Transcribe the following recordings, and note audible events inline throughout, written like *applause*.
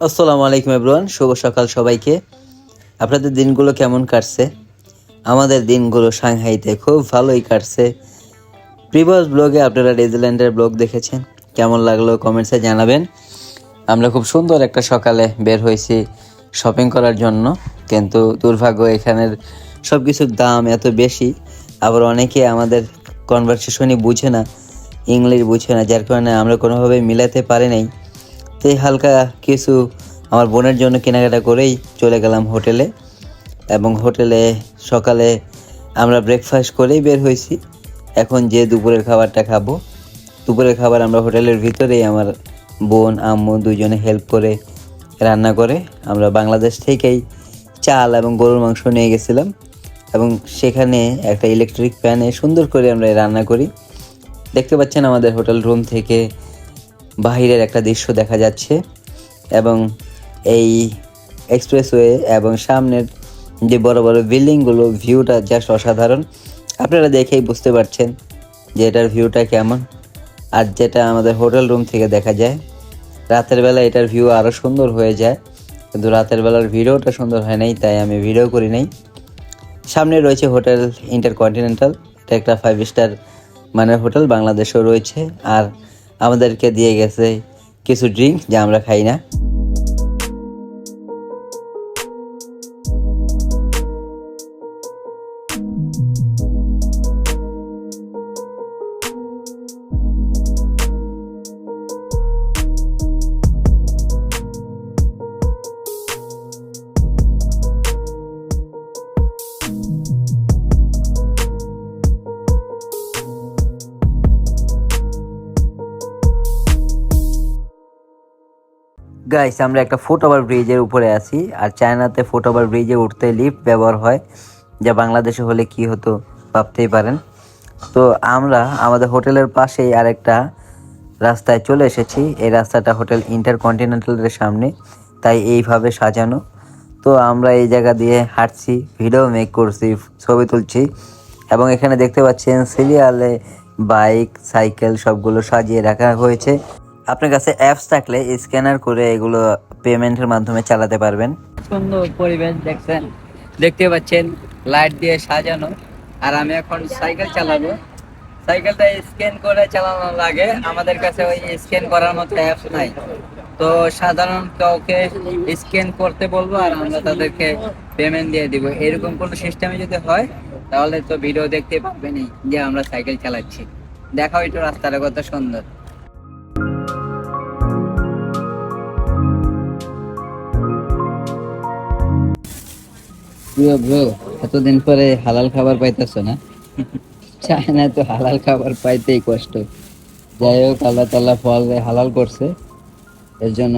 আসসালামু আলাইকুম এভরিওয়ান, শুভ সকাল সবাইকে। আপনাদের দিনগুলো কেমন কাটছে? আমাদের দিনগুলো সাংহাইতে খুব ভালোই কাটছে। প্রিভিয়াস ব্লগে আপনারা নিউজিল্যান্ডের ব্লগ দেখেছেন, কেমন লাগল কমেন্টসে জানাবেন। আমরা খুব সুন্দর একটা সকালে বের হয়েছি শপিং করার জন্য, কিন্তু দুর্ভাগ্য এখানের সব কিছুর দাম এত বেশি, আবার অনেকে আমাদের কনভারসেশনই বুঝে না ইংলিশ বুঝে না, যার কারণে আমরা কোনোভাবে মিলাতে পারি নাই। তাই হালকা কিছু আমার বোনের জন্য কেনাকাটা করেই চলে গেলাম হোটেলে এবং হোটেলে সকালে আমরা ব্রেকফাস্ট করেই বের হয়েছি। এখন যে দুপুরের খাবারটা খাব, দুপুরের খাবার আমরা হোটেলের ভিতরেই আমার বোন, আম্মু দুজনে হেল্প করে রান্না করে। আমরা বাংলাদেশ থেকেই চাল এবং গরুর মাংস নিয়ে গেছিলাম এবং সেখানে একটা ইলেকট্রিক প্যানে সুন্দর করে আমরা রান্না করি। দেখতে পাচ্ছেন আমাদের হোটেল রুম থেকে বাহিরের একটা দৃশ্য দেখা যাচ্ছে এবং এই এক্সপ্রেসওয়ে এবং সামনের যে বড় বড় বিল্ডিংগুলো ভিউটা জাস্ট অসাধারণ। আপনারা দেখেই বুঝতে পারছেন যে এটার ভিউটা কেমন। আর যেটা আমাদের হোটেল রুম থেকে দেখা যায়, রাতের বেলা এটার ভিউ আরও সুন্দর হয়ে যায়। কিন্তু রাতের বেলার ভিডিওটা সুন্দর হয় নাই, তাই আমি ভিডিও করি নাই। সামনে রয়েছে হোটেল ইন্টারকন্টিনেন্টাল, এটা একটা ফাইভ স্টার মানের হোটেল বাংলাদেশেও রয়েছে। আর আমাদেরকে দিয়ে গেছে কিছু ড্রিঙ্ক যা আমরা খাই না। গাইস আমরা একটা ফুট ওভার ব্রিজের উপরে আছি। আর চায়নাতে ফুট ওভার ব্রিজে উঠতে লিফট ব্যবহার হয়, যা বাংলাদেশে হলে কি হতো ভাবতেই পারেন। তো আমরা আমাদের হোটেলের পাশেই আরেকটা রাস্তায় চলে এসেছি। এই রাস্তাটা হোটেল ইন্টারকন্টিনেন্টালের সামনে, তাই এইভাবে সাজানো। তো আমরা এই জায়গা দিয়ে হাঁটছি ভিডিও মেক করছি, ছবি তুলছি। এবং এখানে দেখতে পাচ্ছেন সিরিয়ালে বাইক, সাইকেল সবগুলো সাজিয়ে রাখা হয়েছে। আপনার কাছে অ্যাপস থাকলে স্ক্যানার করে এগুলো পেমেন্টের মাধ্যমে চালাতে পারবেন। সুন্দর পরিবেশ দেখছেন। দেখতে পাচ্ছেন লাইট দিয়ে সাজানো। আর আমি এখন সাইকেল চালাবো। সাইকেলটা স্ক্যান করে চালানো লাগে আমাদের কাছে ওই স্ক্যান করার মতো অ্যাপস নাই। তো সাধারণ কাউকে স্ক্যান করতে বলব আর আমরা তাদেরকে পেমেন্ট দিয়ে দিব। এরকম কোনো সিস্টেমে যদি হয়, তাহলে তো ভিডিও দেখতে পাবেনই যে আমরা সাইকেল চালাচ্ছি। দেখাও একটু রাস্তাটা কত সুন্দর। ব্রো ব্রো এতদিন পরে হালাল খাবার পাইতেছো না? চায়না তো হালাল খাবার পাইতেই কষ্ট। যাই হোক আল্লাহ তাল্লাহ ফল হালাল করছে। এর জন্য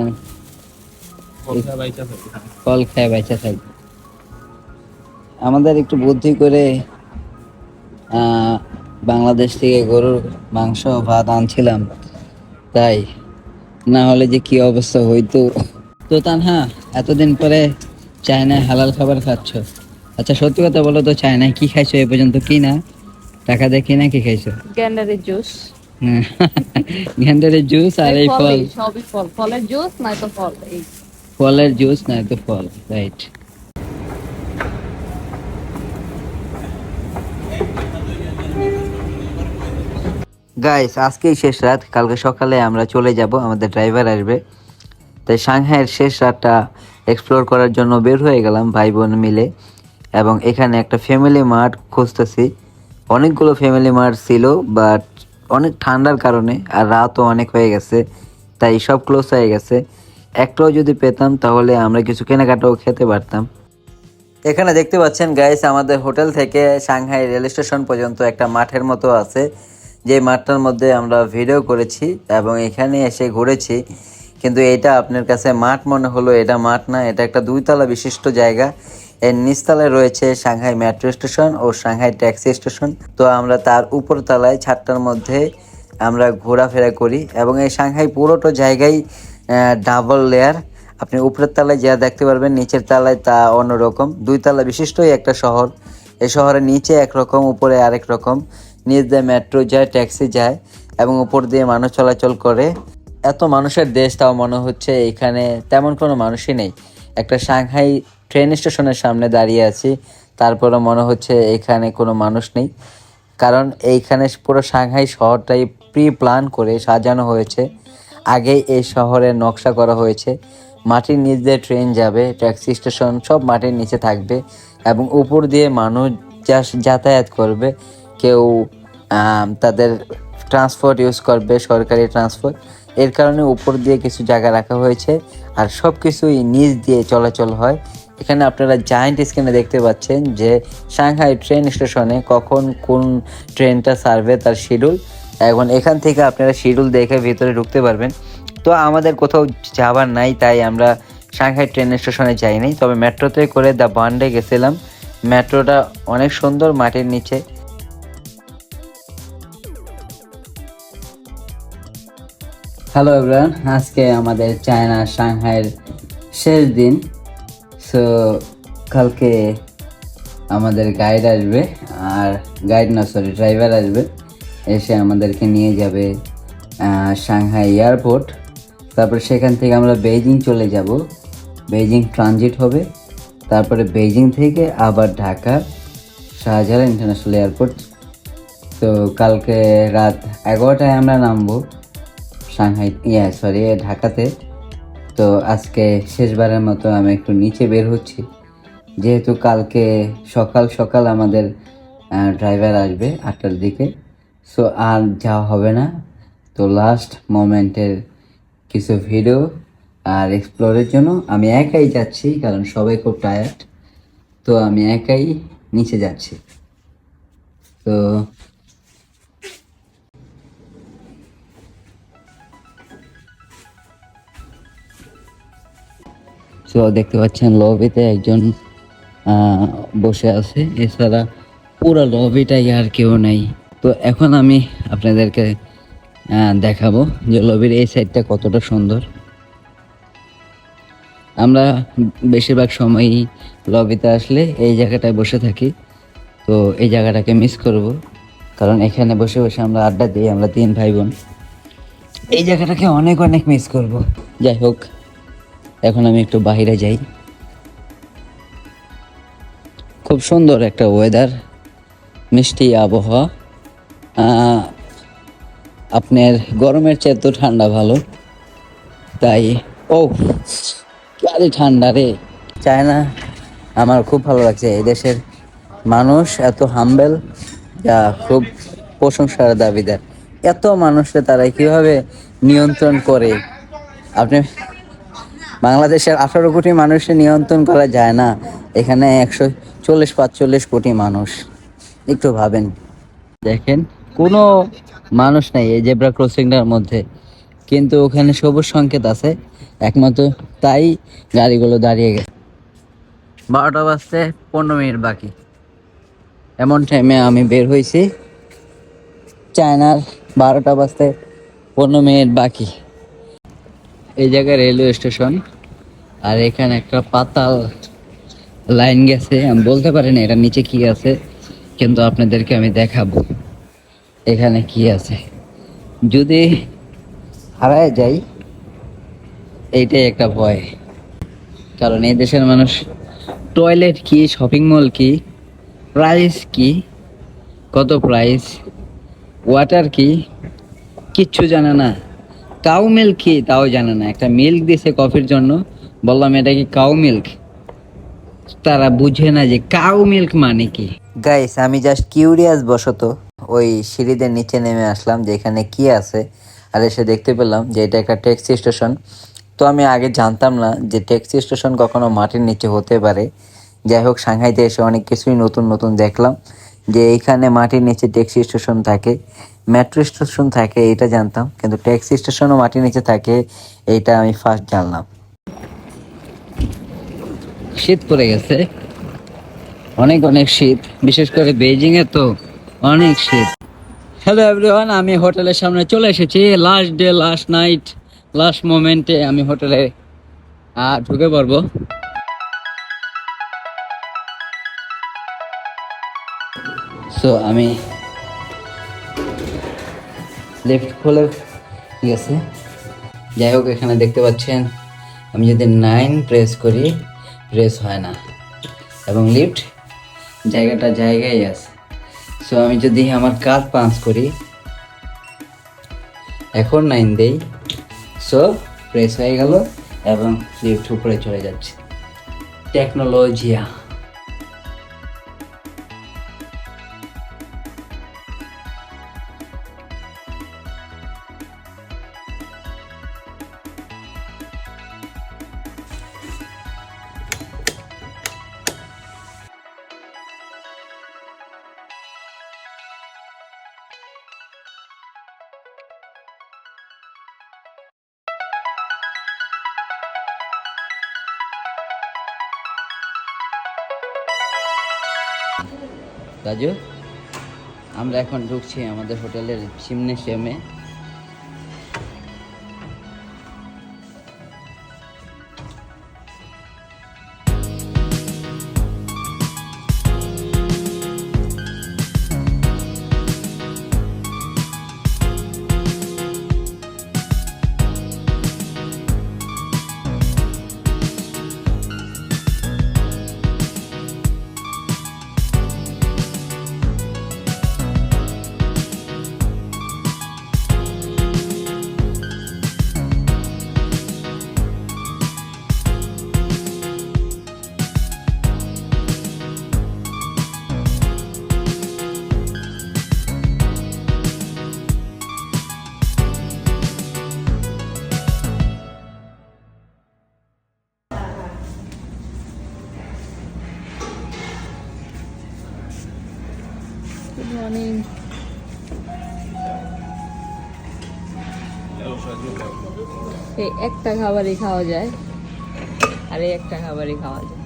ফল খায় বাইচা থাকবে আমাদের একটু বুদ্ধি করে আহ, বাংলাদেশ থেকে গরুর মাংস ভাত আনছিলাম। তাই না হলে যে কি অবস্থা হইতো। তো তানহা এতদিন পরে চায়নায় হালাল খাবার খাচ্ছ? আচ্ছা সত্যি কথা বলো তো চায়নায় কি খাইছো এ পর্যন্ত? কি না? টাকা দিয়ে কি না কি খাইছো? গ্যান্ডারের জুস। *laughs* গেন্ডারের জুস আর এই ফল সবই ফল। ফলের জুস নয়তো ফল এই। ফলের জুস না তো ফল রাইট। গাইস আজকেই শেষ রাত। কালকে সকালে আমরা চলে যাব আমাদের ড্রাইভার আসবে। তাই সাংহাইয়ের শেষ রাতটা এক্সপ্লোর করার জন্য বের হয়ে গেলাম ভাই বোন মিলে। এবং এখানে একটা ফ্যামিলি মার্ট খুঁজতেছি। অনেকগুলো ফ্যামিলি মার্ট ছিল বাট অনেক ঠান্ডার কারণে আর রাতও অনেক হয়ে গেছে, তাই সব ক্লোজ হয়ে গেছে। একটাও যদি পেতাম, তাহলে আমরা কিছু কেনাকাটাও খেতে পারতাম। এখানে দেখতে পাচ্ছেন গাইস আমাদের হোটেল থেকে সাংহাই রেল স্টেশন পর্যন্ত একটা মাঠের মতো আছে। যে মাঠটার মধ্যে আমরা ভিডিও করেছি এবং এখানে এসে ঘুরেছি। কিন্তু এটা আপনার কাছে মাঠ মনে হলো, এটা মাঠ না, এটা একটা দুইতলা বিশিষ্ট জায়গা। এর নিচতলায় রয়েছে সাংহাই মেট্রো স্টেশন ও সাংহাই ট্যাক্সি স্টেশন। তো আমরা তার উপর তলায় ছাদটার মধ্যে আমরা ঘোরাফেরা করি এবং এই সাংহাই পুরোটা জায়গায় ডাবল লেয়ার আপনি উপরের তলায় যা দেখতে পারবেন, নিচের তলায় তা অন্যরকম। দুই তলা বিশিষ্টই একটা শহর। এই শহরের নিচে একরকম, উপরে আরেক রকম। নিচ দিয়ে মেট্রো যায়, ট্যাক্সি যায় এবং উপর দিয়ে মানুষ চলাচল করে। এত মানুষের দেশ তাও মনে হচ্ছে এখানে তেমন কোনো মানুষই নেই। একটা সাংহাই ট্রেন স্টেশনের সামনে দাঁড়িয়ে আছি তারপরে মনে হচ্ছে এখানে কোনো মানুষ নেই। কারণ এইখানে পুরো সাংহাই শহরটাই প্রি প্ল্যান করে সাজানো হয়েছে। আগেই এই শহরের নকশা করা হয়েছে। মাটির নিচ দিয়ে ট্রেন যাবে ট্যাক্সি স্টেশন সব মাটির নিচে থাকবে এবং উপর দিয়ে মানুষ যাতায়াত করবে। কেউ তাদের ট্রান্সপোর্ট ইউজ করবে, সরকারি ট্রান্সপোর্ট এর কারণে উপর দিয়ে কিছু জায়গা রাখা হয়েছে আর সব কিছুই নিচ দিয়ে চলাচল হয়। এখানে আপনারা জায়েন্ট স্ক্রিনে দেখতে পাচ্ছেন যে সাংহাই ট্রেন স্টেশনে কখন কোন ট্রেনটা সার্ভে তার শিডিউল এখন এখান থেকে আপনারা শিডিউল দেখে ভিতরে ঢুকতে পারবেন। তো আমাদের কোথাও যাবার নাই, তাই আমরা সাংহাই ট্রেন স্টেশনে যাইনি। তবে মেট্রোতে করে দ্য বান্ডে গেছিলাম। মেট্রোটা অনেক সুন্দর মাটির নিচে। হ্যালো এভরিওয়ান আজকে আমাদের চায়না সাংহাইয়ের শেষ দিন। সো কালকে আমাদের গাইড আসবে, আর গাইড না সরি ড্রাইভার আসবে। এসে আমাদেরকে নিয়ে যাবে সাংহাই এয়ারপোর্ট তারপর সেখান থেকে আমরা বেইজিং চলে যাব। বেইজিং ট্রানজিট হবে। তারপরে বেইজিং থেকে আবার ঢাকা শাহজালাল ইন্টারন্যাশনাল এয়ারপোর্ট তো কালকে রাত এগারোটায় আমরা নামবো। সাংহাই, ইয়া সরি ঢাকাতে। তো আজকে শেষবারের মতো আমি একটু নিচে বের হচ্ছি। যেহেতু কালকে সকাল সকাল আমাদের ড্রাইভার আসবে আটটার দিকে। সো আর যাওয়া হবে না। তো লাস্ট মোমেন্টের কিছু ভিডিও আর এক্সপ্লোরের জন্য আমি একাই যাচ্ছি কারণ সবাই খুব টায়ার্ড তো আমি একাই নিচে যাচ্ছি। তো সো দেখতে পাচ্ছেন লবিতে একজন বসে আছে। এছাড়া পুরো লবিটাই আর কেউ নেই। তো এখন আমি আপনাদেরকে দেখাবো যে লবির এই সাইডটা কতটা সুন্দর। আমরা বেশিরভাগ সময়ই লবিতে আসলে এই জায়গাটায় বসে থাকি। তো এই জায়গাটাকে মিস করব। কারণ এখানে বসে বসে আমরা আড্ডা দিই, আমরা তিন ভাই বোন। এই জায়গাটাকে অনেক অনেক মিস করব। যাই হোক। এখন আমি একটু বাইরে যাই। খুব সুন্দর একটা ওয়েদার মিষ্টি আবহাওয়া। আপনার গরমের চেয়ে তো ঠান্ডা ভালো। তাই ও আরে ঠান্ডা রে। চায়না, আমার খুব ভালো লাগছে। এই দেশের মানুষ এত হাম্বেল যা খুব প্রশংসার দাবিদার। এত মানুষকে তারা কীভাবে নিয়ন্ত্রণ করে? আপনি বাংলাদেশের আঠারো কোটি মানুষের নিয়ন্ত্রণ করা যায় না। এখানে একশো চল্লিশ, পাঁচচল্লিশ কোটি মানুষ। একটু ভাবেন। দেখেন, কোনো মানুষ নেই এই জেব্রা ক্রসিংটার মধ্যে। কিন্তু ওখানে সবুজ সংকেত আছে, একমাত্র তাই গাড়িগুলো দাঁড়িয়ে গেছে। বারোটা বাজতে পনেরো মিনিট বাকি। এমন টাইমে আমি বের হয়েছি। চায়নার বারোটা বাজতে পনেরো মিনিট বাকি। এই জায়গায় রেলওয়ে স্টেশন আর এখানে একটা পাতাল লাইন গেছে। আমি বলতে পারি না এটা নিচে কি আছে, কিন্তু আপনাদেরকে আমি দেখাবো। এখানে কি আছে? যদি হারায় যাই, এইটাই একটা ভয়। কারণ এই দেশের মানুষ টয়লেট কি শপিং মল কি প্রাইস কি, কত প্রাইস ওয়াটার কি, কিচ্ছু জানে না। কাউ মিল্ক কি? তাও জানে না। একটা মিল্ক দিছে কফির জন্য। বললাম, এটা কি কাউ মিল্ক তারা বুঝে না যে কাউ মিল্ক মানে কি। গাইস আমি জাস্ট কিউরিয়াস বশত ওই সিঁড়িদের নিচে নেমে আসলাম, যে এখানে কি আছে। আর এসে দেখতে পেলাম যে এটা একটা ট্যাক্সি স্টেশন তো আমি আগে জানতাম না যে ট্যাক্সি স্টেশন কখনো মাটির নিচে হতে পারে। যাই হোক, সাংহাইতে এসে অনেক কিছুই নতুন নতুন দেখলাম যে এইখানে মাটির নিচে ট্যাক্সি স্টেশন থাকে। মেট্রো স্টেশন থাকে এটা জানতাম। কিন্তু ট্যাক্সি স্টেশনও মাটির নিচে থাকে, এইটা আমি ফার্স্ট জানলাম। শীত পড়ে গেছে। অনেক অনেক শীত। বিশেষ করে বেজিং এ তো অনেক শীত। হ্যালো এভরিওয়ান আমি হোটেলের সামনে চলে এসেছি। Last day last night last মোমেন্টে আমি হোটেলে ঢুকে পড়ব। সো আমি লিফট খুলে, ঠিক আছে? যাই হোক, এখানে দেখতে পাচ্ছেন, আমি যদি নাইন প্রেস করি প্রেস হয় না। এবং লিফট জায়গাটা জায়গায় আছে। সো আমি যদি আমার কাজ পাঞ্চ করি, এখন নাইন দেই। সো প্রেস হয়ে গেল এবং লিফট উপরে চলে যাচ্ছে। টেকনোলজিয়া রাজু আমরা এখন ঢুকছি আমাদের হোটেলের সিমনেশিয়ামে একটা খাবারই খাওয়া যায়। আর এই একটা খাবারই খাওয়া যায়।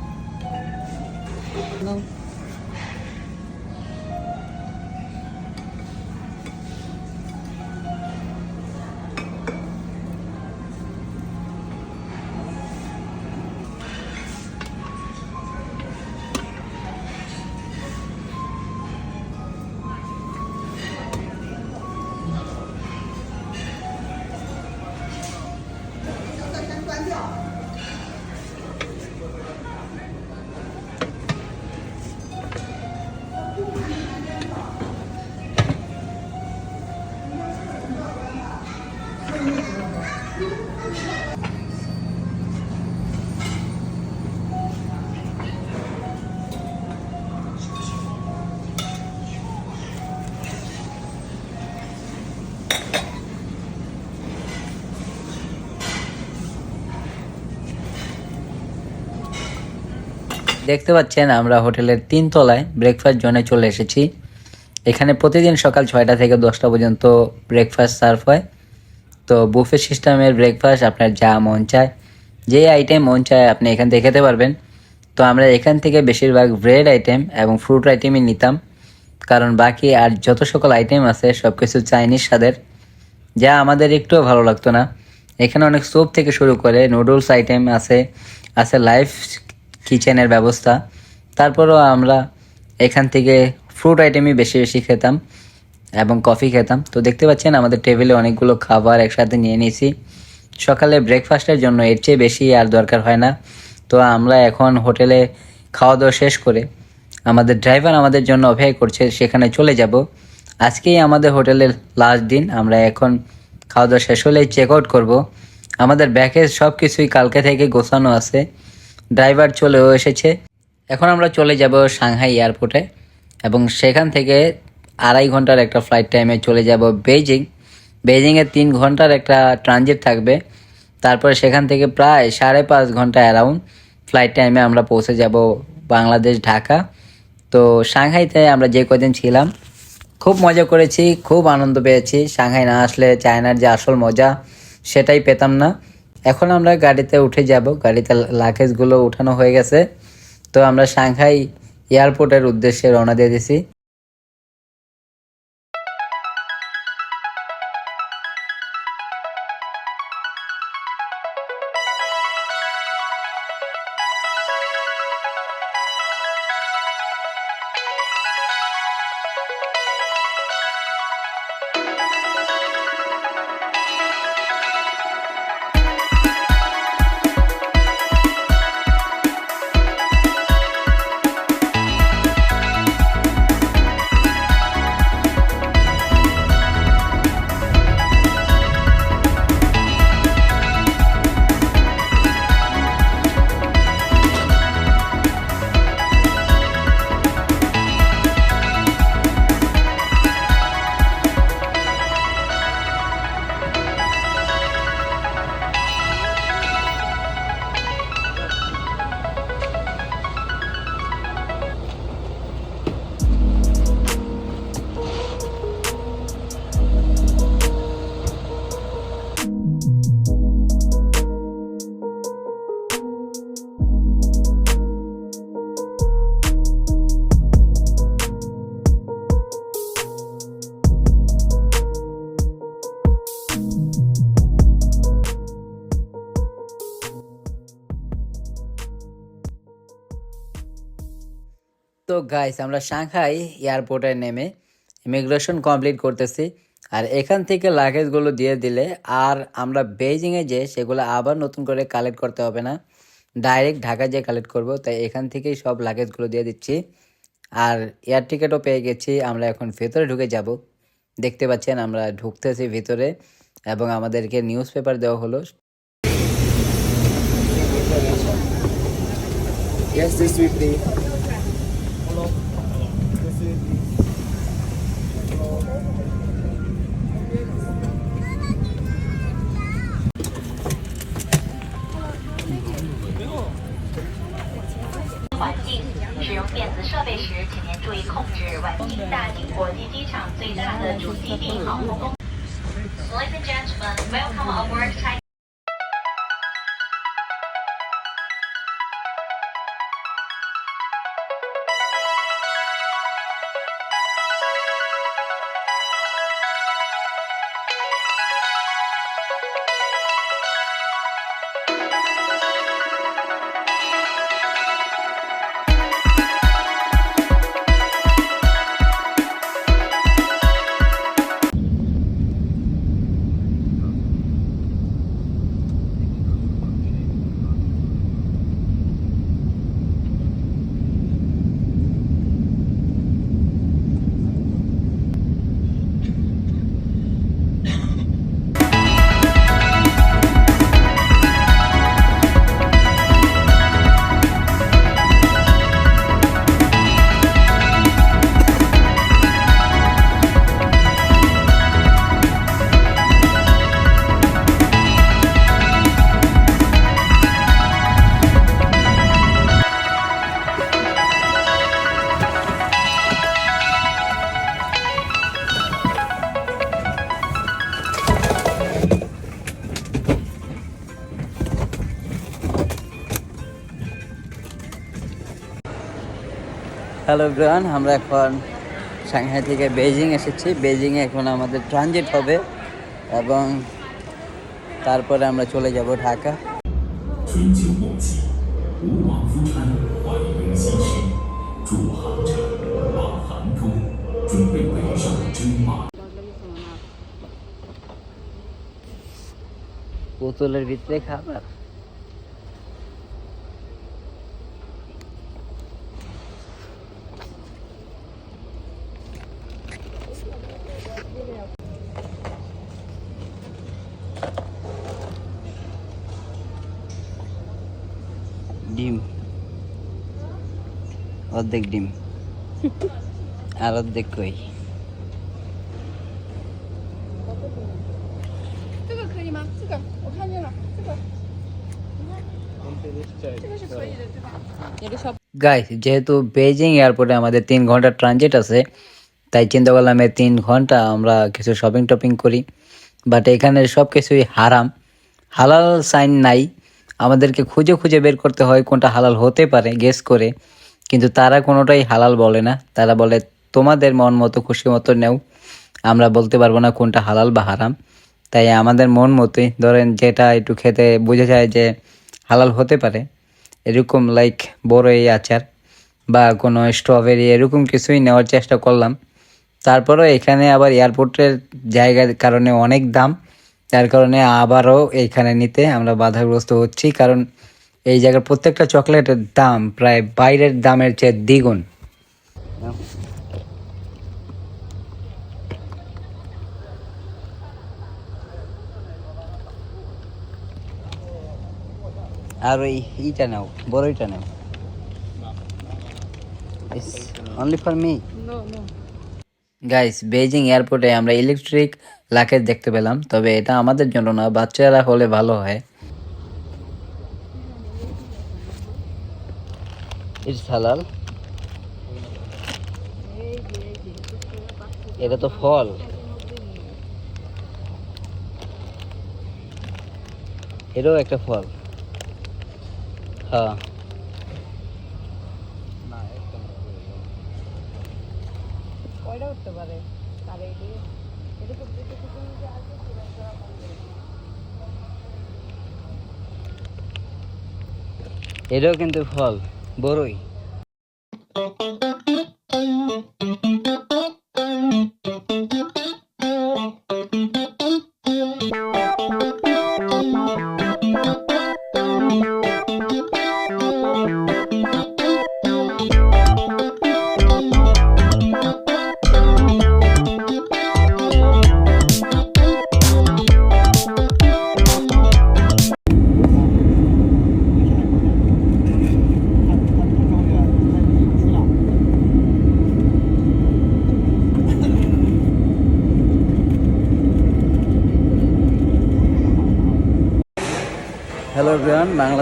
দেখতে পাচ্ছেন, আমরা হোটেলের তিন তলায় ব্রেকফাস্ট জোনে চলে এসেছি। এখানে প্রতিদিন সকাল ছয়টা থেকে দশটা পর্যন্ত ব্রেকফাস্ট সার্ভ হয়। তো বুফে সিস্টেমের ব্রেকফাস্ট আপনার যা মন চায়, যে আইটেম মন চায় আপনি এখান থেকে খেতে পারবেন। তো আমরা এখান থেকে বেশিরভাগ ব্রেড আইটেম এবং ফ্রুট আইটেমই নিতাম। কারণ বাকি আর যত সকল আইটেম আছে সব কিছু চাইনিজ স্বাদের। যা আমাদের একটুও ভালো লাগতো না। এখানে অনেক স্যুপ থেকে শুরু করে নুডলস আইটেম আছে আছে লাইফ কিচেনের ব্যবস্থা। তারপরও আমরা এখান থেকে ফ্রুট আইটেমই বেশি বেশি খেতাম এবং কফি খেতাম। তো দেখতে পাচ্ছেন, আমাদের টেবিলে অনেকগুলো খাবার একসাথে নিয়ে নিয়েছি। সকালে ব্রেকফাস্টের জন্য এর চেয়ে বেশি আর দরকার হয় না। তো আমরা এখন হোটেলে খাওয়া দাওয়া শেষ করে আমাদের ড্রাইভার আমাদের জন্য অপেক্ষা করছে, সেখানে চলে যাব। আজকেই আমাদের হোটেলের লাস্ট দিন, আমরা এখন খাওয়া দাওয়া শেষ হলেই চেক আউট করব। আমাদের ব্যাগেজ সব কিছুই কালকে থেকে গোছানো আছে। ড্রাইভার চলেও এসেছে। এখন আমরা চলে যাব সাংহাই এয়ারপোর্টে এবং সেখান থেকে আড়াই ঘণ্টার একটা ফ্লাইট টাইমে চলে যাব বেজিং বেইজিংয়ে তিন ঘণ্টার একটা ট্রানজিট থাকবে। তারপরে সেখান থেকে প্রায় সাড়ে পাঁচ ঘণ্টা অ্যারাউন্ড ফ্লাইট টাইমে আমরা পৌঁছে যাব বাংলাদেশ, ঢাকা। তো সাংহাইতে আমরা যে কদিন ছিলাম, খুব মজা করেছি, খুব আনন্দ পেয়েছি। সাংহাই না আসলে চায়নার যে আসল মজা, সেটাই পেতাম না। এখন আমরা গাড়িতে উঠে যাব। গাড়িতে লাগেজগুলো উঠানো হয়ে গেছে। তো আমরা সাংহাই এয়ারপোর্টের উদ্দেশ্যে রওনা দিয়ে দিছি। গাইস আমরা সাংহাই এয়ারপোর্টে নেমে ইমিগ্রেশন কমপ্লিট করতেছি। আর এখান থেকে লাগেজগুলো দিয়ে দিলে আর আমরা বেজিংয়ে যে সেগুলো আবার নতুন করে কালেক্ট করতে হবে না। ডাইরেক্ট ঢাকা যেয়ে কালেক্ট করব তাই এখান থেকেই সব লাগেজগুলো দিয়ে দিচ্ছি। আর এয়ার টিকিটও পেয়ে গেছি আমরা এখন ভেতরে ঢুকে যাব। দেখতে পাচ্ছেন আমরা ঢুকতেছি ভিতরে এবং আমাদেরকে নিউজ পেপার দেওয়া হলো। Yes, this with 晚清大兴国际机场最大的主基地航空公。Ladies and gentlemen, welcome aboard China. Hello গ্রহণ আমরা এখন সাংহাই থেকে বেজিং এসেছি। বেজিংয়ে এখন আমাদের ট্রানজিট হবে এবং তারপরে আমরা চলে যাব ঢাকা। বোতলের ভিতরে খাবার? অর্ধেক ডিম। আর অর্ধেক কই? গাইস যেহেতু বেজিং এয়ারপোর্টে আমাদের তিন ঘণ্টা ট্রানজিট আছে, তাই চিন্তা করলাম এই তিন ঘণ্টা আমরা কিছু শপিং টপিং করি। বাট এখানে সব কিছুই হারাম। হালাল সাইন নাই। আমাদেরকে খুঁজে খুঁজে বের করতে হয় কোনটা হালাল হতে পারে গেস করে। কিন্তু তারা কোনোটাই হালাল বলে না। তারা বলে, তোমাদের মন মতো খুশি মতো নেও। আমরা বলতে পারব না কোনটা হালাল বা হারাম। তাই আমাদের মন মতোই ধরেন যেটা একটু খেতে বোঝা যায় যে হালাল হতে পারে, এরকম লাইক বড়ই আচার বা কোনো স্ট্রবেরি এরকম কিছুই নেওয়ার চেষ্টা করলাম। তারপরেও এখানে আবার এয়ারপোর্টের জায়গার কারণে অনেক দাম। তার কারণে আবারও এইখানে নিতে আমরা বাধাগ্রস্ত হচ্ছি। কারণ এই জায়গার প্রত্যেকটা চকলেটের দাম প্রায় বাইরের দামের চেয়ে দ্বিগুণ। আর ওই ইটা নাও বড়ইটা নাও। Only for me guys Beijing এয়ারপোর্টে আমরা ইলেকট্রিক লাকেজ দেখতে পেলাম তবে এটা আমাদের জন্য না বাচ্চারা হলে ভালো হয়। ইটস হালাল। এটা তো ফল। এটাও একটা ফল। হ্যাঁ। এটাও কিন্তু ফল। বড়ই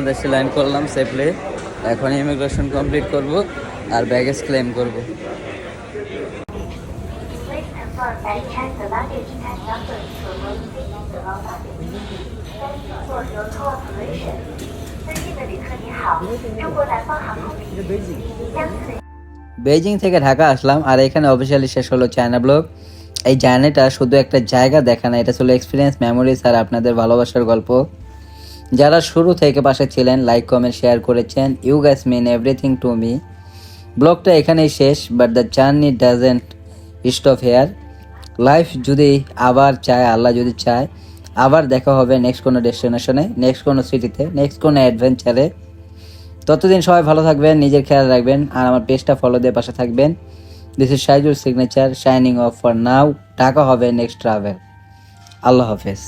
বাংলাদেশে লাইন করলাম সেফলি এখন ইমিগ্রেশন কমপ্লিট করব আর ব্যাগেজ ক্লেম করব। বেজিং থেকে ঢাকা আসলাম আর এখানে অফিসিয়ালি শেষ হলো চায়না ব্লগ এই জার্নিটা শুধু একটা জায়গা দেখা না, এটা ছিল এক্সপিরিয়েন্স মেমোরিজ আর আপনাদের ভালোবাসার গল্প। যারা শুরু থেকে পাশে ছিলেন লাইক কমেন্ট শেয়ার করেছেন। You guys mean everything to me ব্লগটা এখানেই শেষ but the journey doesn't stop here life যদি আবার চায়, আল্লাহ যদি চায়, আবার দেখা হবে নেক্সট কোনো ডেস্টিনেশনে নেক্সট কোনো সিটিতে নেক্সট কোনো অ্যাডভেঞ্চারে ততদিন সবাই ভালো থাকবেন, নিজের খেয়াল রাখবেন, আর আমার পেজটা ফলো দিয়ে পাশে থাকবেন। This is শাইজুর signature signing off for now টাকা হবে নেক্সট ট্রাভেল আল্লাহ হাফেজ।